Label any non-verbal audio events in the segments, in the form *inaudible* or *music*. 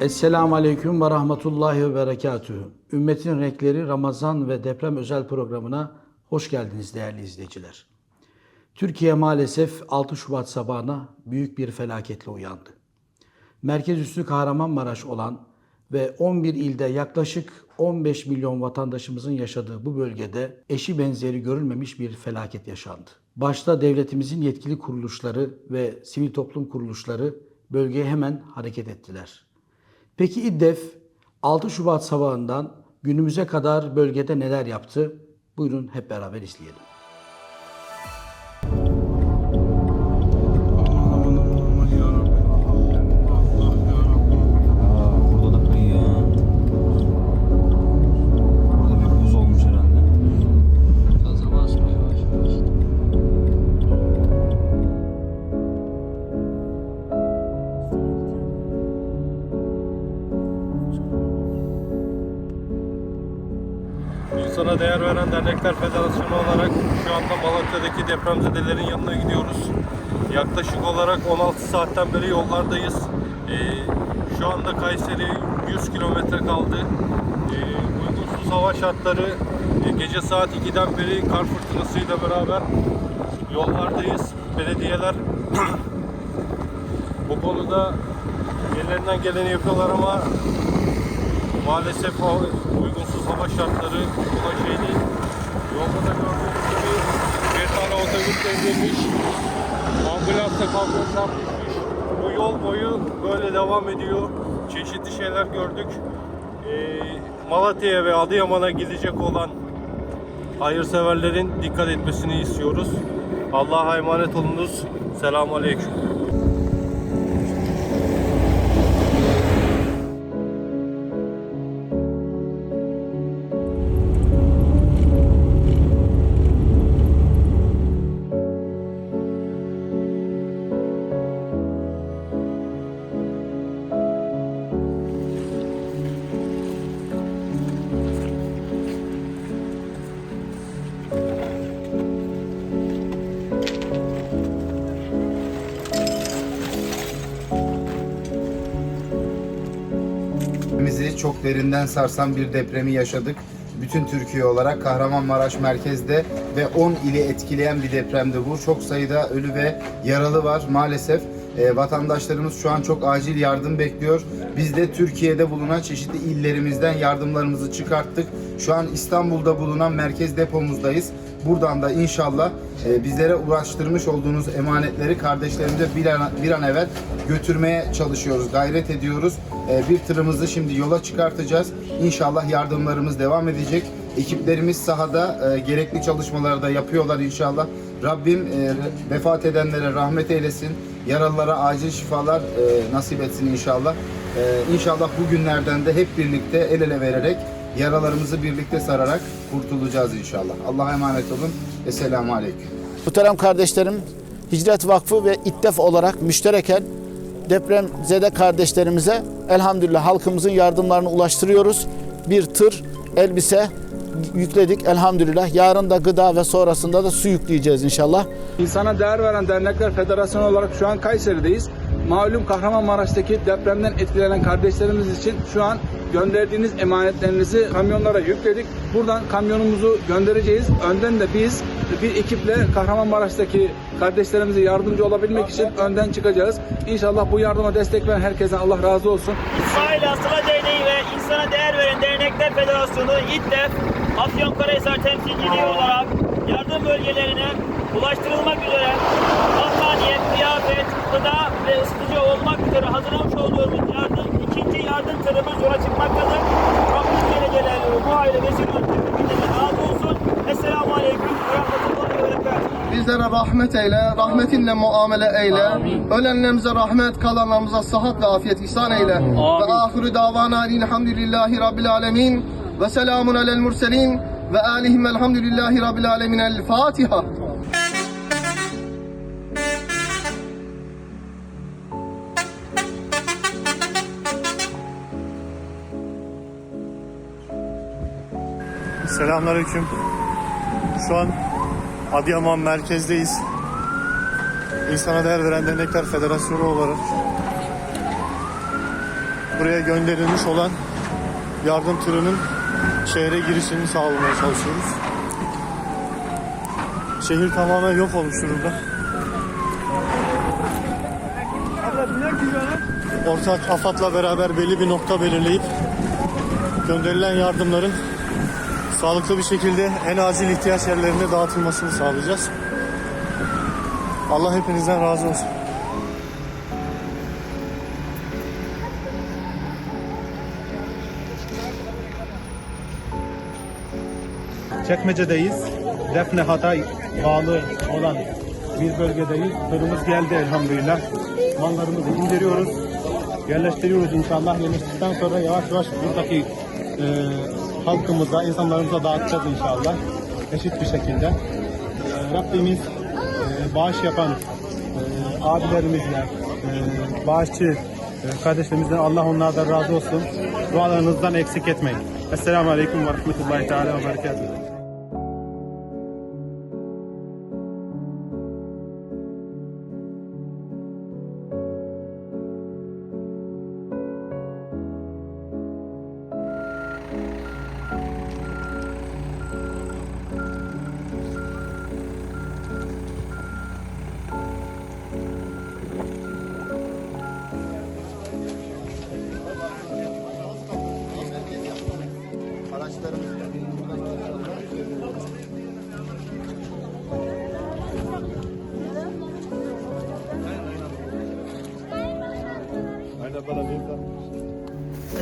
Esselamu Aleyküm ve Rahmetullahi ve Berekatühü. Ümmetin Renkleri Ramazan ve Deprem özel programına hoş geldiniz değerli izleyiciler. Türkiye maalesef 6 Şubat sabahına büyük bir felaketle uyandı. Merkez üssü Kahramanmaraş olan ve 11 ilde yaklaşık 15 milyon vatandaşımızın yaşadığı bu bölgede eşi benzeri görülmemiş bir felaket yaşandı. Başta devletimizin yetkili kuruluşları ve sivil toplum kuruluşları bölgeye hemen hareket ettiler. Peki İDDEF 6 Şubat sabahından günümüze kadar bölgede neler yaptı? Buyurun hep beraber izleyelim. Saat 2'den beri kar fırtınasıyla beraber yollardayız. Belediyeler *clears throat* bu konuda ellerinden geleni yapıyorlar ama maalesef o uygunsuz hava şartları kolay şey değil. Yolda da gördüğünüz gibi bir tane otobüs devrilmiş. Ambulansla kamyon çarpışmış. Bu yol boyu böyle devam ediyor. Çeşitli şeyler gördük. Ee, Malatya'ya ve Adıyaman'a gidecek olan hayırseverlerin dikkat etmesini istiyoruz. Allah'a emanet olunuz. Selamun Aleyküm. Derinden sarsan bir depremi yaşadık. Bütün Türkiye olarak Kahramanmaraş merkezde ve 10 ili etkileyen bir depremdi bu. Çok sayıda ölü ve yaralı var maalesef. E, vatandaşlarımız şu an çok acil yardım bekliyor. Biz de Türkiye'de bulunan çeşitli illerimizden yardımlarımızı çıkarttık. Şu an İstanbul'da bulunan merkez depomuzdayız. Buradan da inşallah e, bizlere uğraştırmış olduğunuz emanetleri kardeşlerimize bir an, bir an evvel götürmeye çalışıyoruz, gayret ediyoruz. E, bir tırımızı şimdi yola çıkartacağız. İnşallah yardımlarımız devam edecek. Ekiplerimiz sahada e, gerekli çalışmaları da yapıyorlar inşallah. Rabbim e, vefat edenlere rahmet eylesin. Yaralılara acil şifalar e, nasip etsin inşallah. İnşallah bu günlerden de hep birlikte el ele vererek yaralarımızı birlikte sararak kurtulacağız inşallah. Allah'a emanet olun. Esselamu Aleyküm. Muhterem kardeşlerim, Hicret Vakfı ve İttef olarak müştereken depremzede kardeşlerimize elhamdülillah halkımızın yardımlarını ulaştırıyoruz. Bir tır elbise yükledik elhamdülillah. Yarın da gıda ve sonrasında da su yükleyeceğiz inşallah. İnsana Değer Veren Dernekler Federasyonu olarak şu an Kayseri'deyiz. Malum Kahramanmaraş'taki depremden etkilenen kardeşlerimiz için şu an gönderdiğiniz emanetlerinizi kamyonlara yükledik. Buradan kamyonumuzu göndereceğiz. Önden de biz bir ekiple Kahramanmaraş'taki kardeşlerimize yardımcı olabilmek için önden çıkacağız. İnşallah bu yardıma destek veren herkesten Allah razı olsun. İsmail Asıla Derneği ve İnsana Değer Veren Dernekler Federasyonu İDDEF Afyonkarahisar temsilciliği olarak yardım bölgelerine ulaştırılmak üzere battaniye, kıyafet, gıda ve ısıtıcı olmak üzere hazırlamış olduğumuz ikinci yardım tırımız yola çıkmaktadır. Rabbim belediyeler bu hayırlı vesile olsun. razı olsun. Esselamu Aleyküm ve Rahmetullahi ve Berekatuhu. Bizlere rahmet eyle, rahmetinle muamele eyle. Ölenlerimize rahmet, kalanlarımıza sıhhat ve afiyet ihsan eyle. Ve ahiru davana elhamdülillahi rabbil alemin. Ve selamun alel murselin. Ve alihim elhamdülillahi rabbil alemin. El Fatiha. Selamünaleyküm. Şu an Adıyaman merkezdeyiz. İnsana Değer Veren Dernekler Federasyonu olarak buraya gönderilmiş olan yardım türünün şehre girişini sağlamaya çalışıyoruz. Şehir tamamen yok olmuş durumda. Ortak AFAD'la beraber belli bir nokta belirleyip gönderilen yardımların sağlıklı bir şekilde en acil ihtiyaç yerlerine dağıtılmasını sağlayacağız. Allah hepinizden razı olsun. Çekmece'deyiz. Defne Hatay bağlı olan bir bölgedeyiz. Tırımız geldi elhamdülillah. Mallarımızı indiriyoruz. Yerleştiriyoruz inşallah. Yerleştirdikten sonra yavaş yavaş buradaki e, halkımıza, insanlarımıza dağıtacağız inşallah. Eşit bir şekilde. E, Rabbimiz e, bağış yapan e, abilerimizle, e, bağışçı kardeşlerimizden Allah onlardan razı olsun. Dualarınızdan eksik etmeyin. Esselamu Aleyküm ve Rahmetullahi Teala ve Berekatuhu.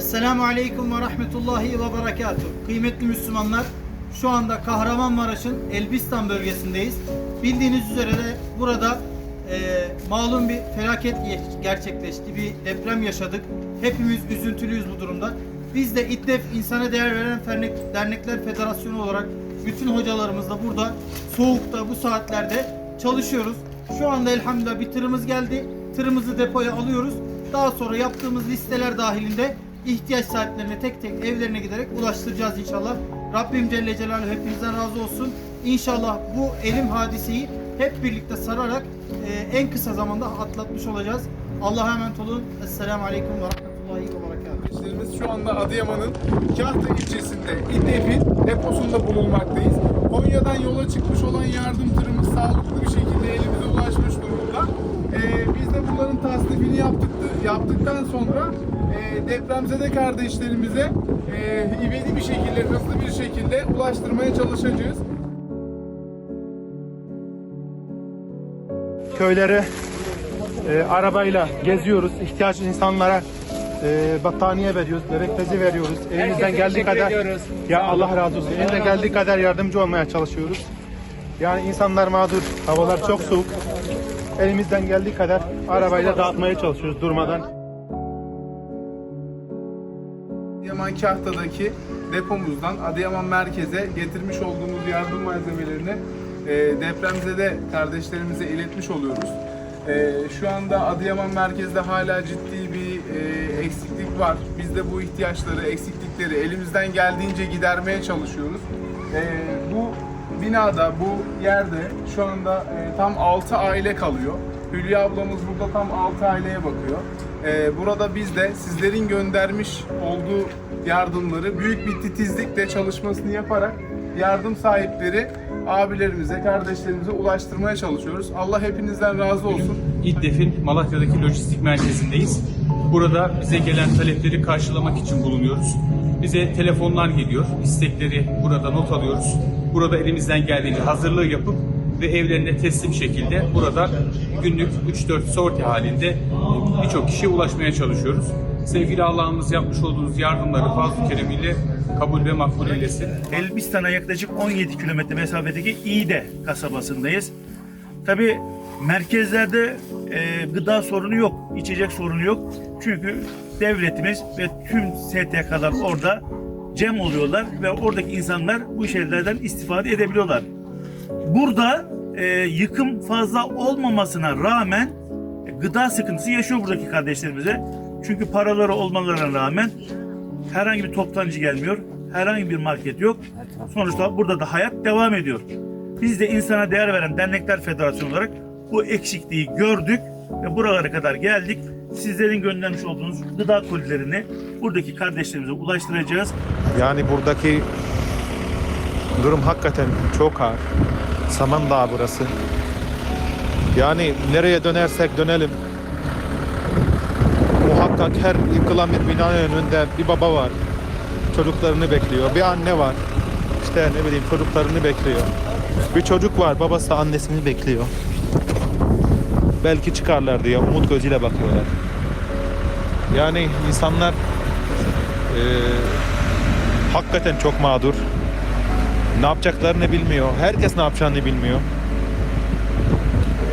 Esselamu Aleyküm ve Rahmetullahi ve Berekatuhu. Kıymetli Müslümanlar, şu anda Kahramanmaraş'ın Elbistan bölgesindeyiz. Bildiğiniz üzere de burada e, malum bir felaket ge- gerçekleşti. Bir deprem yaşadık. Hepimiz üzüntülüyüz bu durumda. Biz de İDDEF İnsana Değer Veren Dernekler Federasyonu olarak bütün hocalarımızla burada soğukta bu saatlerde çalışıyoruz. Şu anda elhamdülillah bir tırımız geldi. Tırımızı depoya alıyoruz. Daha sonra yaptığımız listeler dahilinde ihtiyaç sahiplerine tek tek evlerine giderek ulaştıracağız inşallah. Rabbim Celle Celaluhu hepinizden razı olsun. İnşallah bu elim hadiseyi hep birlikte sararak e, en kısa zamanda atlatmış olacağız. Allah'a emanet olun. Esselamu Aleyküm ve Rahmetullahi ve Berekatuhu. Şu anda Adıyaman'ın Kahta ilçesinde İDEF'in deposunda bulunmaktayız. Konya'dan yola çıkmış olan yardım tırımız sağlıklı bir şekilde elimize ulaşmış durumda. Ee, biz de bunların tasnifini yaptık, yaptıktan sonra e, depremzede kardeşlerimize e, ivedi bir şekilde, hızlı bir şekilde ulaştırmaya çalışacağız. Köylere e, arabayla geziyoruz. İhtiyaç insanlara e, battaniye veriyoruz, bebek bezi veriyoruz. Elimizden geldiği kadar ya Allah razı olsun. Elimizden geldiği kadar yardımcı olmaya çalışıyoruz. Yani insanlar mağdur, havalar çok soğuk. Elimizden geldiği kadar arabayla dağıtmaya çalışıyoruz durmadan. Adıyaman Kahta'daki depomuzdan Adıyaman merkeze getirmiş olduğumuz yardım malzemelerini e, depremzede kardeşlerimize iletmiş oluyoruz. E, şu anda Adıyaman merkezde hala ciddi bir e, eksiklik var. Biz de bu ihtiyaçları, eksiklikleri elimizden geldiğince gidermeye çalışıyoruz. Bu binada, bu yerde şu anda tam 6 aile kalıyor. Hülya ablamız burada tam 6 aileye bakıyor. Burada biz de sizlerin göndermiş olduğu yardımları büyük bir titizlikle çalışmasını yaparak yardım sahipleri abilerimize, kardeşlerimize ulaştırmaya çalışıyoruz. Allah hepinizden razı olsun. İDDEF'in Malatya'daki lojistik merkezindeyiz. Burada bize gelen talepleri karşılamak için bulunuyoruz. Bize telefonlar geliyor, istekleri burada not alıyoruz. Burada elimizden geldiğince hazırlığı yapıp ve evlerine teslim şekilde burada günlük 3-4 sorti halinde birçok kişiye ulaşmaya çalışıyoruz. Sevgili Allah'ımız yapmış olduğunuz yardımları fazl-ı keremiyle kabul ve makbul eylesin. Elbistan'a yaklaşık 17 kilometre mesafedeki İğde kasabasındayız. Tabi merkezlerde e, gıda sorunu yok, içecek sorunu yok. Çünkü devletimiz ve tüm STK'lar orada cem oluyorlar ve oradaki insanlar bu şeylerden istifade edebiliyorlar. Burada e, yıkım fazla olmamasına rağmen gıda sıkıntısı yaşıyor buradaki kardeşlerimize. Çünkü paraları olmalarına rağmen herhangi bir toptancı gelmiyor, herhangi bir market yok. Sonuçta burada da hayat devam ediyor. Biz de insana değer veren dernekler federasyonu olarak bu eksikliği gördük ve buralara kadar geldik. Sizlerin göndermiş olduğunuz gıda kolilerini buradaki kardeşlerimize ulaştıracağız. Yani buradaki durum hakikaten çok ağır. Samandağ burası. Yani nereye dönersek dönelim. Muhakkak her yıkılan bir binanın önünde bir baba var. Çocuklarını bekliyor. Bir anne var. İşte ne bileyim çocuklarını bekliyor. Bir çocuk var. Babası annesini bekliyor. Belki çıkarlar diye umut gözüyle bakıyorlar. Yani insanlar eee hakikaten çok mağdur. Ne yapacaklarını bilmiyor. Herkes ne yapacağını bilmiyor.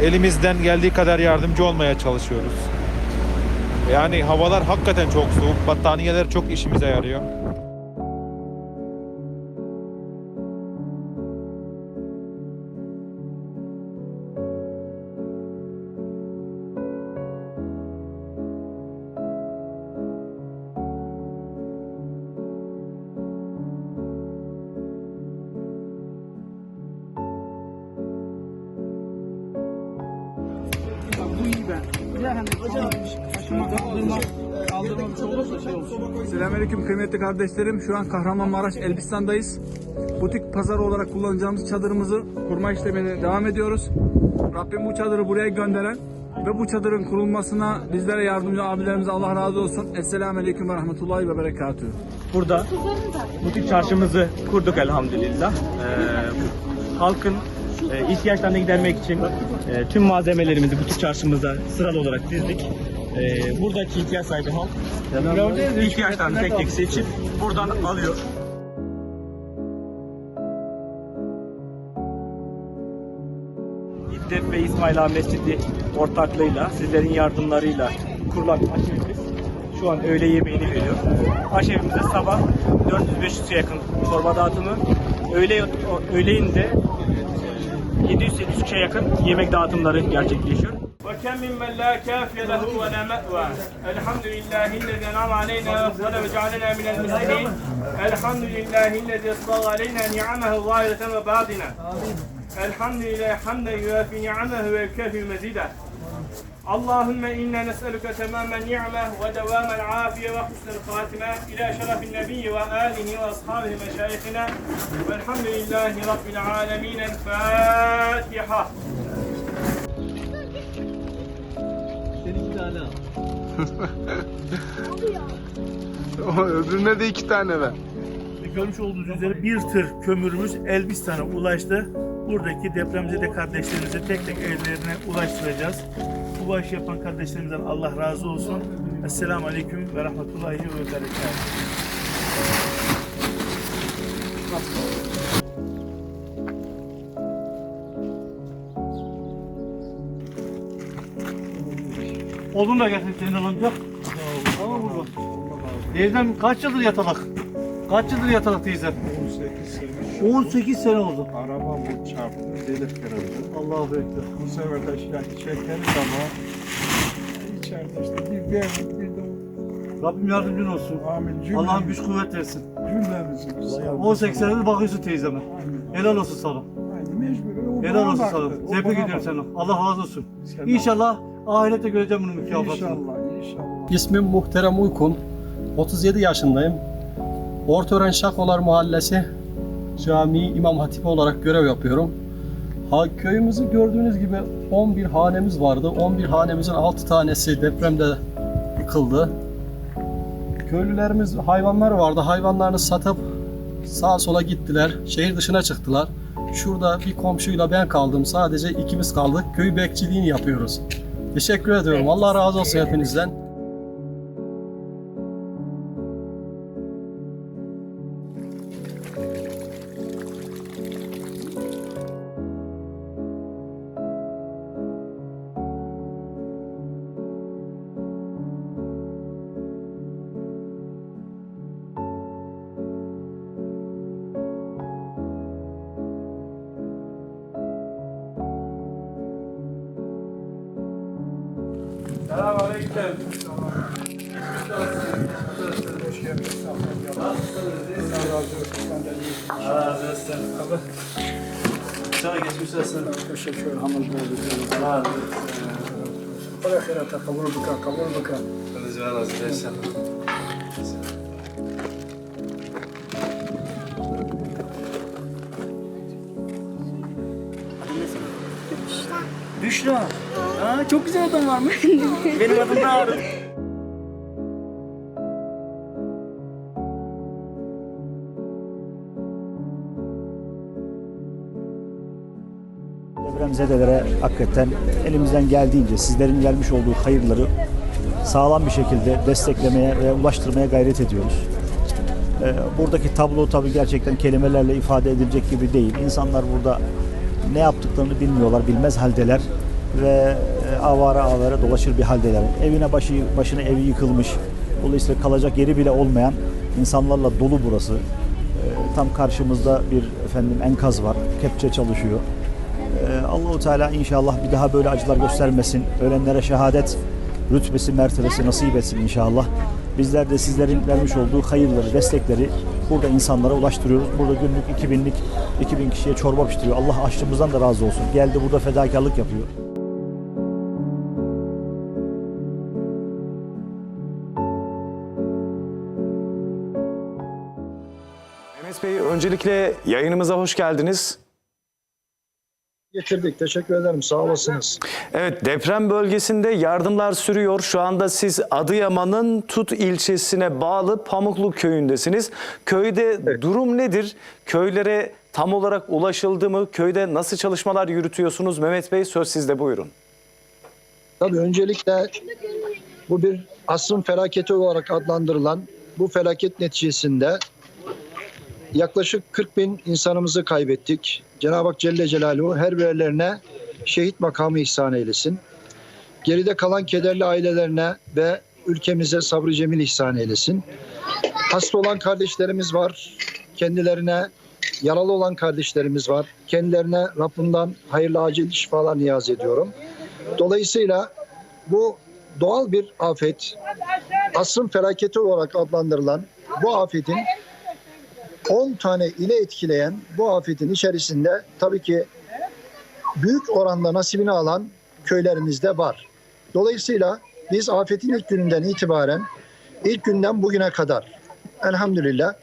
Elimizden geldiği kadar yardımcı olmaya çalışıyoruz. Yani havalar hakikaten çok soğuk. Battaniyeler çok işimize yarıyor. Selamünaleyküm kıymetli kardeşlerim. Şu an Kahramanmaraş Elbistan'dayız. Butik pazarı olarak kullanacağımız çadırımızı kurma işlemine devam ediyoruz. Rabbim bu çadırı buraya gönderen ve bu çadırın kurulmasına bizlere yardımcı abilerimize Allah razı olsun. Esselamu Aleyküm ve Rahmetullahi ve Berekatuhu. Burada butik çarşımızı kurduk elhamdülillah. Ee, halkın e, ihtiyaçlarını gidermek için e, tüm malzemelerimizi butik çarşımıza sıralı olarak dizdik. Ee, buradaki ihtiyaç sahibi halk ihtiyaçlarını tek tek seçip buradan alıyor. İddet ve İsmail Ağa Mescidi ortaklığıyla, sizlerin yardımlarıyla kurulan aşevimiz şu an öğle yemeğini veriyor. Aşevimizde sabah 400-500'e yakın çorba dağıtımı, öğle, öğleyin de 700-800 kişiye yakın yemek dağıtımları gerçekleşiyor. وكم ممن لا كافي له ولا مأوى. الحمد لله الذي أنعم علينا وأفضل وجعلنا من المسلمين الحمد لله الذي أسبغ علينا نعمه ظاهرة وباطنة. الحمد لله حمدا يوافي نعمه ويكافي مزيده اللهم إنا نسألك تمام النعمة ودوام العافية وحسن الخاتمة إلى شرف النبي وآله وأصحابه مشايخنا. والحمد لله رب العالمين. الفاتحة. *laughs* Öbürüne de iki tane ver. Görmüş olduğunuz üzere bir tır kömürümüz Elbistan'a ulaştı. Buradaki depremzede kardeşlerimize tek tek evlerine ulaştıracağız. Bu bağış yapan kardeşlerimizden Allah razı olsun. Esselamu Aleyküm ve Rahmetullahi ve Berekatuhu. Odun da getir senin alınacak. Tamam mı? Teyzem kaç yıldır yatalak? Kaç yıldır yatalak teyzem? 18 sene. 18 sene oldu. Araba bu çarptı, delik kırıldı. Allahu Ekber. Bu sefer de şikayet çekeriz ama içeride işte bir verdik bir de Rabbim yardımcın olsun. Amin. Allah'ın güç kuvvet versin. cümlemizin. Sağ olun. 18 senedir bakıyorsun teyzeme. Helal olsun sana. Aynı mecbur. Helal olsun sana. Tebrik ediyorum seni. Allah razı olsun. Selam. İnşallah ahirette göreceğim bunun mükafatını. İnşallah, inşallah. İsmim Muhterem Uykun. 37 yaşındayım. Ortaören Şakolar Mahallesi Camii İmam Hatibi olarak görev yapıyorum. Ha, köyümüzü gördüğünüz gibi 11 hanemiz vardı. 11 hanemizin 6 tanesi depremde yıkıldı. Köylülerimiz hayvanlar vardı. Hayvanlarını satıp sağa sola gittiler. Şehir dışına çıktılar. Şurada bir komşuyla ben kaldım. Sadece ikimiz kaldık. Köy bekçiliğini yapıyoruz. Teşekkür ediyorum. Allah razı olsun hepinizden. Sağ olun. Sana geçmiş olsun. Teşekkür ederim. Hamur bulduk. Sağ olun. Kolay hayata kabul bıka, kabul bıka. Rica ederim. Büşra. Büşra. Aa, çok güzel adam var mı? *laughs* Benim adım da Harun. Depremzedelere hakikaten elimizden geldiğince sizlerin vermiş olduğu hayırları sağlam bir şekilde desteklemeye ve ulaştırmaya gayret ediyoruz. Ee, Buradaki tablo tabii gerçekten kelimelerle ifade edilecek gibi değil. İnsanlar burada ne yaptıklarını bilmiyorlar, bilmez haldeler ve e, avara avara dolaşır bir haldeler. Evine başı, başına evi yıkılmış, dolayısıyla kalacak yeri bile olmayan insanlarla dolu burası. Ee, Tam karşımızda bir efendim enkaz var, kepçe çalışıyor. Ee, Allahu Teala inşallah bir daha böyle acılar göstermesin. Ölenlere şehadet rütbesi, mertebesi nasip etsin inşallah. Bizler de sizlerin vermiş olduğu hayırları, destekleri burada insanlara ulaştırıyoruz. Burada günlük 2000'lik 2000 kişiye çorba pişiriyor. Allah aşçımızdan da razı olsun. Geldi burada fedakarlık yapıyor. Öncelikle yayınımıza hoş geldiniz. Getirdik. Teşekkür ederim. Sağ olasınız. Evet deprem bölgesinde yardımlar sürüyor. Şu anda siz Adıyaman'ın Tut ilçesine bağlı Pamuklu köyündesiniz. Köyde durum nedir? Köylere tam olarak ulaşıldı mı? Köyde nasıl çalışmalar yürütüyorsunuz? Mehmet Bey söz sizde buyurun. Tabii öncelikle bu bir asrın felaketi olarak adlandırılan bu felaket neticesinde yaklaşık 40 bin insanımızı kaybettik. Cenab-ı Hak Celle Celaluhu her birerlerine şehit makamı ihsan eylesin. Geride kalan kederli ailelerine ve ülkemize sabrı cemil ihsan eylesin. Hasta olan kardeşlerimiz var. Kendilerine yaralı olan kardeşlerimiz var. Kendilerine Rabbimden hayırlı acil şifalar niyaz ediyorum. Dolayısıyla bu doğal bir afet, asrın felaketi olarak adlandırılan bu afetin 10 tane ile etkileyen bu afetin içerisinde tabii ki büyük oranda nasibini alan köylerimizde var. Dolayısıyla biz afetin ilk gününden itibaren ilk günden bugüne kadar elhamdülillah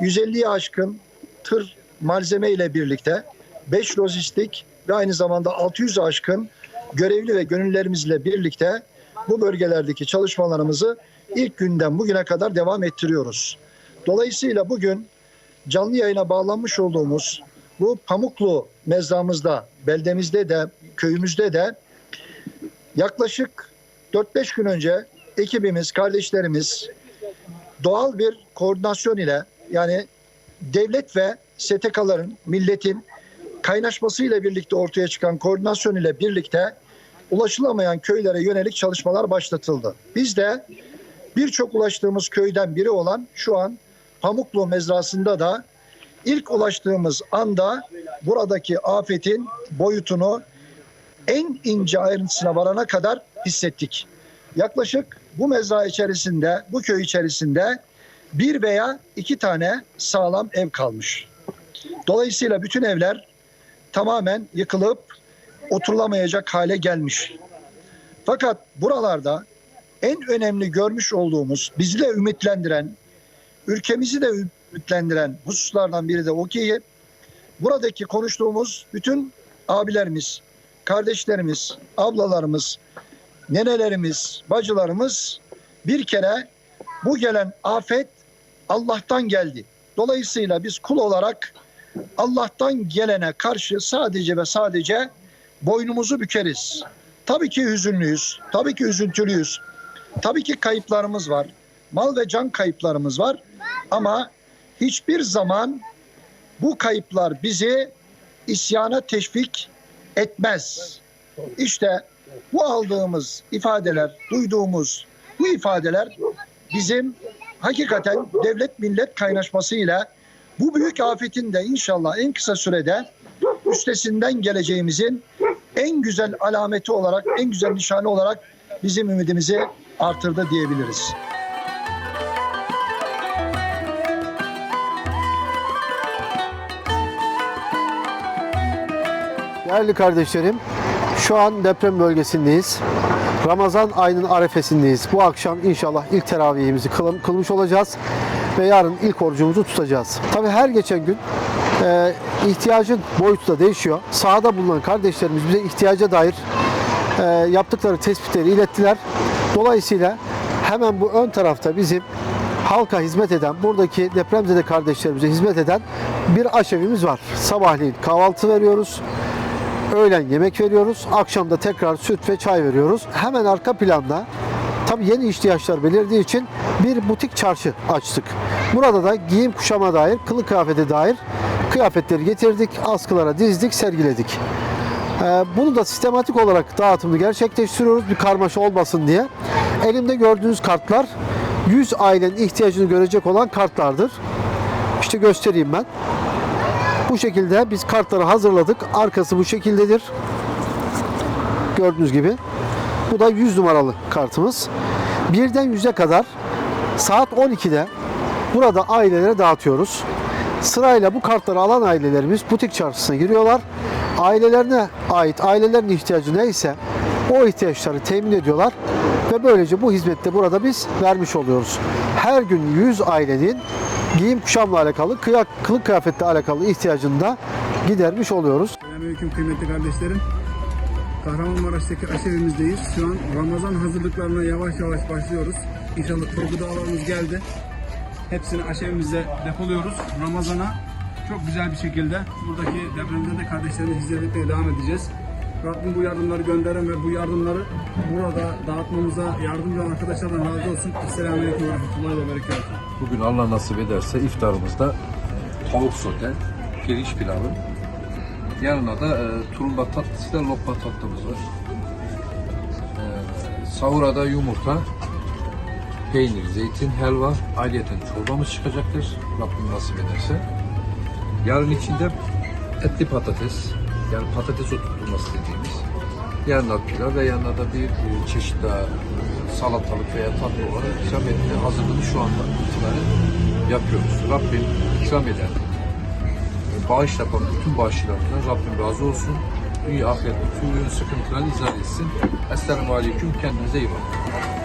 150'ye aşkın tır malzeme ile birlikte 5 lojistik ve aynı zamanda 600'e aşkın görevli ve gönüllerimizle birlikte bu bölgelerdeki çalışmalarımızı ilk günden bugüne kadar devam ettiriyoruz. Dolayısıyla bugün canlı yayına bağlanmış olduğumuz bu Pamuklu mezramızda, beldemizde de, köyümüzde de yaklaşık 4-5 gün önce ekibimiz, kardeşlerimiz doğal bir koordinasyon ile yani devlet ve STK'ların, milletin kaynaşmasıyla birlikte ortaya çıkan koordinasyon ile birlikte ulaşılamayan köylere yönelik çalışmalar başlatıldı. Biz de birçok ulaştığımız köyden biri olan şu an Pamuklu mezrasında da ilk ulaştığımız anda buradaki afetin boyutunu en ince ayrıntısına varana kadar hissettik. Yaklaşık bu mezra içerisinde, bu köy içerisinde bir veya iki tane sağlam ev kalmış. Dolayısıyla bütün evler tamamen yıkılıp oturulamayacak hale gelmiş. Fakat buralarda en önemli görmüş olduğumuz, bizi de ümitlendiren, ülkemizi de ümitlendiren hususlardan biri de o ki buradaki konuştuğumuz bütün abilerimiz, kardeşlerimiz, ablalarımız, nenelerimiz, bacılarımız bir kere bu gelen afet Allah'tan geldi. Dolayısıyla biz kul olarak Allah'tan gelene karşı sadece ve sadece boynumuzu bükeriz. Tabii ki hüzünlüyüz, tabii ki üzüntülüyüz. Tabii ki kayıplarımız var. Mal ve can kayıplarımız var. Ama hiçbir zaman bu kayıplar bizi isyana teşvik etmez. İşte bu aldığımız ifadeler, duyduğumuz bu ifadeler bizim hakikaten devlet millet kaynaşmasıyla bu büyük afetin de inşallah en kısa sürede üstesinden geleceğimizin en güzel alameti olarak, en güzel nişanı olarak bizim ümidimizi artırdı diyebiliriz. Değerli kardeşlerim, şu an deprem bölgesindeyiz. Ramazan ayının arefesindeyiz. Bu akşam inşallah ilk teravihimizi kılım- kılmış olacağız ve yarın ilk orucumuzu tutacağız. Tabi her geçen gün e, ihtiyacın boyutu da değişiyor. Sahada bulunan kardeşlerimiz bize ihtiyaca dair e, yaptıkları tespitleri ilettiler. Dolayısıyla hemen bu ön tarafta bizim halka hizmet eden, buradaki depremzede kardeşlerimize hizmet eden bir aşevimiz var. Sabahleyin kahvaltı veriyoruz. Öğlen yemek veriyoruz. Akşam da tekrar süt ve çay veriyoruz. Hemen arka planda tabii yeni ihtiyaçlar belirdiği için bir butik çarşı açtık. Burada da giyim kuşama dair, kılık kıyafete dair kıyafetleri getirdik, askılara dizdik, sergiledik. Ee, Bunu da sistematik olarak dağıtımını gerçekleştiriyoruz bir karmaşa olmasın diye. Elimde gördüğünüz kartlar 100 ailenin ihtiyacını görecek olan kartlardır. İşte göstereyim ben. Bu şekilde biz kartları hazırladık. Arkası bu şekildedir. Gördüğünüz gibi. Bu da 100 numaralı kartımız. Birden 100'e kadar saat 12'de burada ailelere dağıtıyoruz. Sırayla bu kartları alan ailelerimiz butik çarşısına giriyorlar. Ailelerine ait ailelerin ihtiyacı neyse o ihtiyaçları temin ediyorlar ve böylece bu hizmette burada biz vermiş oluyoruz. Her gün 100 ailenin giyim kuşamla alakalı, kıyak, kılık kıyafetle alakalı ihtiyacını da gidermiş oluyoruz. Selamünaleyküm kıymetli kardeşlerim. Kahramanmaraş'taki aşevimizdeyiz. Şu an Ramazan hazırlıklarına yavaş yavaş başlıyoruz. İnşallah kurgu dağlarımız geldi. Hepsini aşevimize depoluyoruz. Ramazana çok güzel bir şekilde buradaki depremzede kardeşlerimize hizmet etmeye devam edeceğiz. Rabbim bu yardımları gönderen ve bu yardımları burada dağıtmamıza yardımcı olan arkadaşlardan razı olsun. Selamünaleyküm ve rahmetullahi ve berekatuhu. Bugün Allah nasip ederse iftarımızda tavuk sote, pirinç pilavı, yanına da e, tulumba tatlısı da lokma tatlımız var. E, sahura da yumurta, peynir, zeytin, helva, ayrıyeten çorbamız çıkacaktır. Rabbim nasip ederse. Yarın içinde etli patates, yani patates oturtulması dediğimiz. Yanına pilav ve yanına da bir e, çeşit daha e, salatalık veya tatlı olarak ikram etme hazırlığını şu anda itibaren yapıyoruz. Rabbim ikram eden, e, bağış yapan bütün bağışçılarımızdan Rabbim razı olsun. Dünya ahiret bütün sıkıntılarını izah etsin. Esselamu Aleyküm. Kendinize iyi bakın.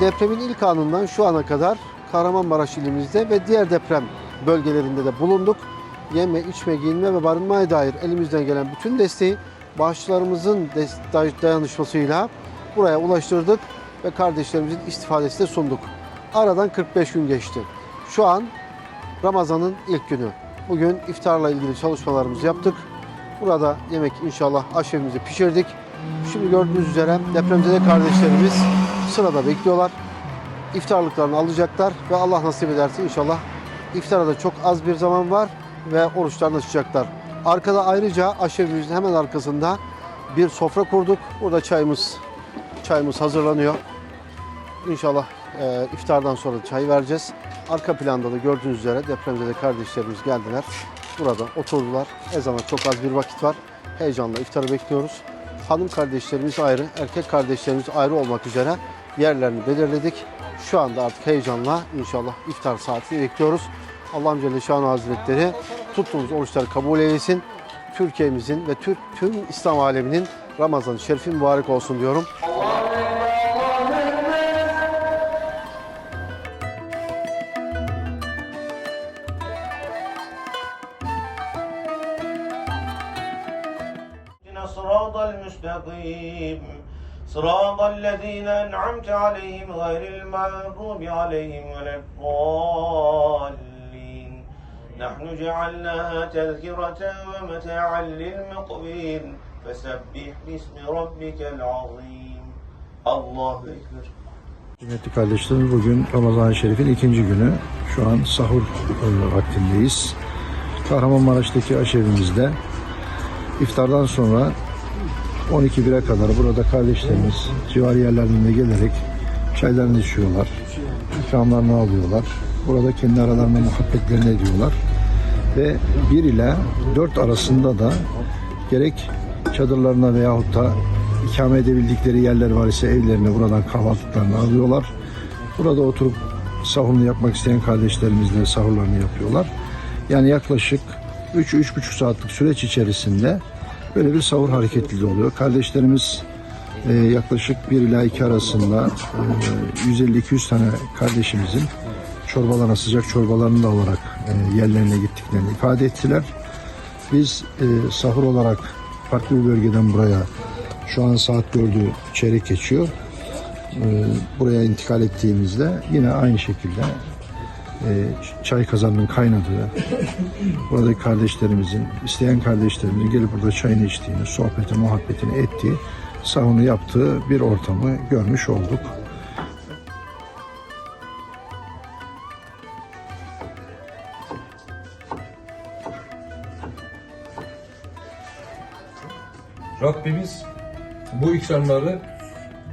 Depremin ilk anından şu ana kadar Kahramanmaraş ilimizde ve diğer deprem bölgelerinde de bulunduk. Yeme, içme, giyinme ve barınmaya dair elimizden gelen bütün desteği bağışçılarımızın dayanışmasıyla buraya ulaştırdık ve kardeşlerimizin istifadesine sunduk. Aradan 45 gün geçti. Şu an Ramazan'ın ilk günü. Bugün iftarla ilgili çalışmalarımızı yaptık. Burada yemek inşallah aşevimizi pişirdik. Şimdi gördüğünüz üzere depremzede kardeşlerimiz sırada bekliyorlar. İftarlıklarını alacaklar ve Allah nasip ederse inşallah iftara da çok az bir zaman var ve oruçlarını açacaklar. Arkada ayrıca aşevimizin hemen arkasında bir sofra kurduk. Burada çayımız çayımız hazırlanıyor. İnşallah e, iftardan sonra çay vereceğiz. Arka planda da gördüğünüz üzere depremzede kardeşlerimiz geldiler. Burada oturdular. Ezana çok az bir vakit var. Heyecanla iftarı bekliyoruz. Hanım kardeşlerimiz ayrı, erkek kardeşlerimiz ayrı olmak üzere yerlerini belirledik. Şu anda artık heyecanla inşallah iftar saatini bekliyoruz. Allah'ım Celle Şanu Hazretleri tuttuğumuz oruçları kabul eylesin. Türkiye'mizin ve Türk tüm İslam aleminin Ramazan-ı Şerifi mübarek olsun diyorum. اهدنا الصراط المستقيم صراط الذين أنعمت عليهم غير المغضوب عليهم ولا الضالين نحن جعلناها تذكرة ومتاعا للمقبين فسبح باسم ربك العظيم الله أكبر Kıymetli kardeşlerim bugün Ramazan-ı Şerif'in ikinci günü. Şu an sahur e, vaktindeyiz. Kahramanmaraş'taki aşevimizde iftardan sonra 12-1'e kadar burada kardeşlerimiz civar yerlerinde gelerek çaylarını içiyorlar. ikramlarını alıyorlar. Burada kendi aralarında muhabbetlerini ediyorlar. ve 1 ile 4 arasında da gerek çadırlarına veyahut da ikame edebildikleri yerler var ise evlerine buradan kahvaltılarını alıyorlar. Burada oturup sahurunu yapmak isteyen kardeşlerimizle sahurlarını yapıyorlar. Yani yaklaşık 3-3,5 saatlik süreç içerisinde böyle bir sahur hareketliliği oluyor. Kardeşlerimiz e, yaklaşık 1 ila 2 arasında e, 150-200 tane kardeşimizin çorbalarına, sıcak çorbalarını da alarak e, yerlerine gittiklerini ifade ettiler. Biz e, sahur olarak farklı bir bölgeden buraya şu an saat 4'ü çeyrek geçiyor. E, buraya intikal ettiğimizde yine aynı şekilde çay kazanının kaynadığı, buradaki kardeşlerimizin, isteyen kardeşlerimizin gelip burada çayını içtiğini, sohbeti, muhabbetini ettiği, sahunu yaptığı bir ortamı görmüş olduk. Rabbimiz bu ikramları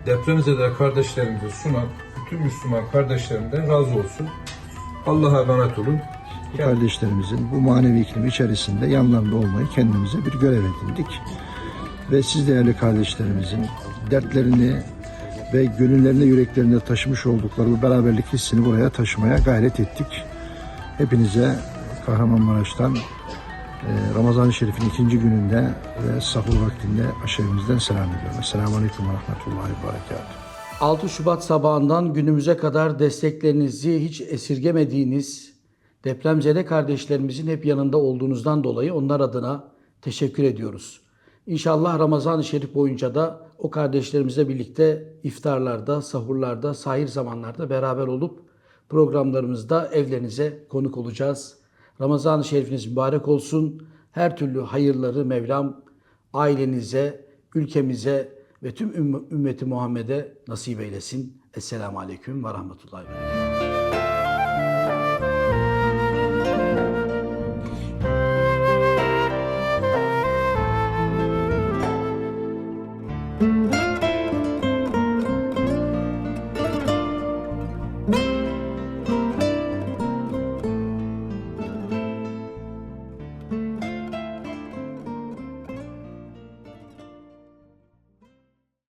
depremzede kardeşlerimize sunan bütün Müslüman kardeşlerimden razı olsun. Allah'a emanet olun. Bu kardeşlerimizin bu manevi iklim içerisinde yanlarında olmayı kendimize bir görev edindik. Ve siz değerli kardeşlerimizin dertlerini ve gönüllerinde yüreklerinde taşımış oldukları bu beraberlik hissini buraya taşımaya gayret ettik. Hepinize Kahramanmaraş'tan e, Ramazan-ı Şerif'in ikinci gününde ve sahur vaktinde aşevimizden selam ediyorum. Esselamu Aleyküm ve Rahmetullahi ve Berekatuhu. 6 Şubat sabahından günümüze kadar desteklerinizi hiç esirgemediğiniz depremzede kardeşlerimizin hep yanında olduğunuzdan dolayı onlar adına teşekkür ediyoruz. İnşallah Ramazan-ı Şerif boyunca da o kardeşlerimizle birlikte iftarlarda, sahurlarda, sahir zamanlarda beraber olup programlarımızda evlerinize konuk olacağız. Ramazan-ı Şerifiniz mübarek olsun. Her türlü hayırları Mevlam ailenize, ülkemize ve tüm ümmeti Muhammed'e nasip eylesin. Esselamu Aleyküm ve Rahmetullahi ve.